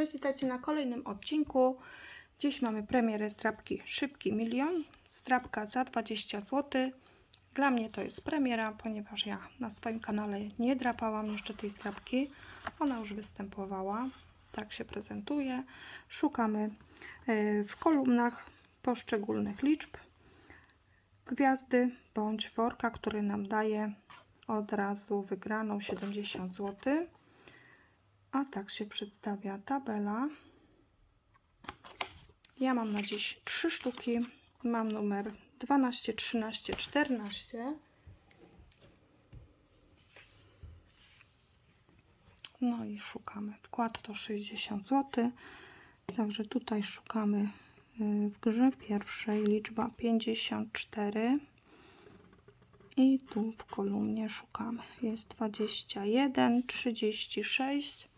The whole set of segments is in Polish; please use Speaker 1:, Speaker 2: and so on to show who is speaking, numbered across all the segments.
Speaker 1: Cześć, witajcie na kolejnym odcinku. Dziś mamy premierę strapki Szybki Milion. Strapka za 20 zł. Dla mnie to jest premiera, ponieważ ja na swoim kanale nie drapałam jeszcze tej strapki. Ona już występowała. Tak się prezentuje. Szukamy e, w kolumnach poszczególnych liczb gwiazdy bądź worka, który nam daje od razu wygraną 70 zł. A tak się przedstawia tabela. Ja mam na dziś trzy sztuki. Mam numer 12, 13, 14. No i szukamy. Wkład to 60 zł. Także tutaj szukamy y, w grze pierwszej liczba 54. I tu w kolumnie szukamy. Jest 21, 36.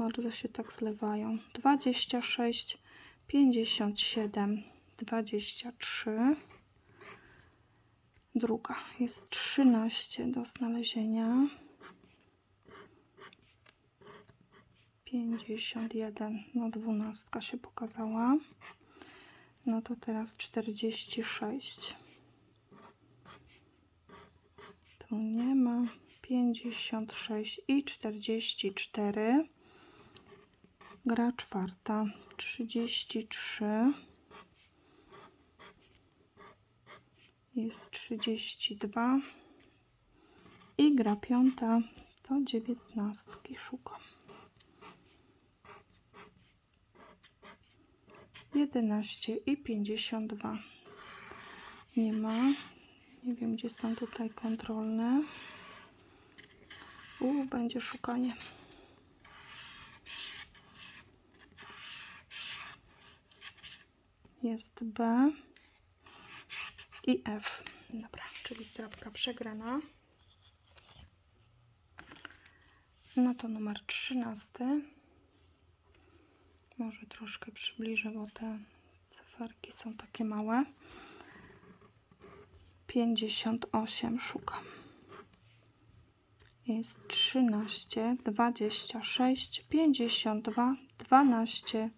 Speaker 1: Bardzo się tak zlewają. 26, 57, 23. Druga jest 13 do znalezienia. 51, no dwunastka się pokazała. No to teraz 46. Tu nie ma. 56 i 44. Gra czwarta 33. Jest 32. I gra piąta to 19. Szukam. 11 i 52. Nie ma. Nie wiem, gdzie są tutaj kontrolne. U, będzie szukanie. Jest B i F. Dobra, czyli strapka przegrana. No to numer 13. Może troszkę przybliżę, bo te cyferki są takie małe. 58 szukam. Jest 13, 26, 52, 12,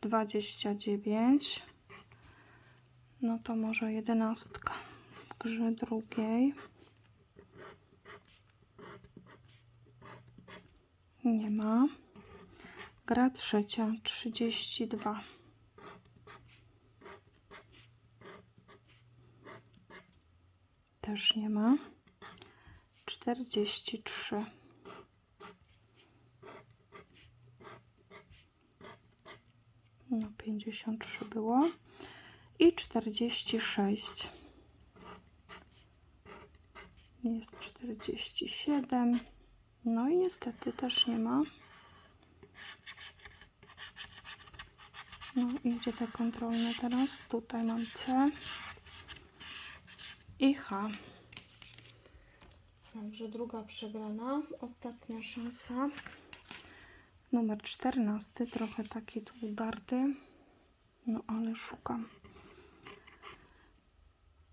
Speaker 1: 29. No to może jedenastka w grze drugiej. Nie ma. Gra trzecia 32. Też nie ma. 43. No 53 było. I 46. Jest 47. No i niestety też nie ma. No i gdzie te kontrolne teraz? Tutaj mam C i H. Także druga przegrana, ostatnia szansa. Numer 14, trochę taki tu udarty. No ale szukam.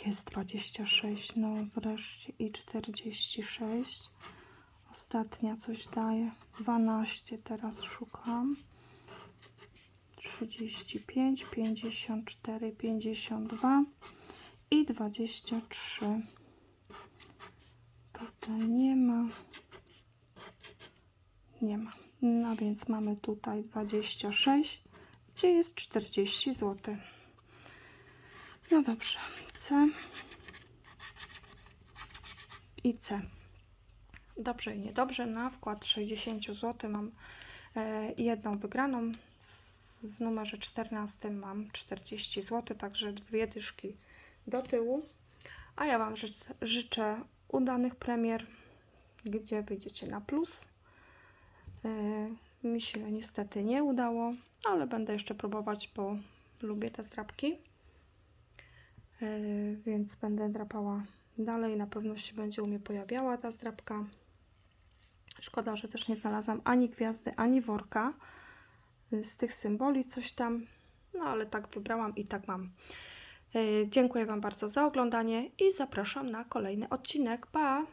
Speaker 1: 26. Jest 26. No wreszcie i 46. Ostatnia coś daje. 12 teraz szukam. 35, 54, 52 i 23. Tutaj nie ma. Nie ma. No więc mamy tutaj 26, gdzie jest 40 zł. No dobrze. C i C. Dobrze i niedobrze. Na wkład 60 zł mam e, jedną wygraną. W numerze 14 mam 40 zł, także dwie dyszki do tyłu. A ja Wam życzę, udanych premier, gdzie wyjdziecie na plus. Yy, mi się niestety nie udało, ale będę jeszcze próbować, bo Lubię te zdrapki. Yy, więc będę drapała dalej. Na pewno się będzie u mnie pojawiała ta zdrapka. Szkoda, że też nie znalazłam ani gwiazdy, ani worka z tych symboli, coś tam. No ale tak wybrałam i tak mam. Yy, Dziękuję Wam bardzo za oglądanie i zapraszam na kolejny odcinek. Pa!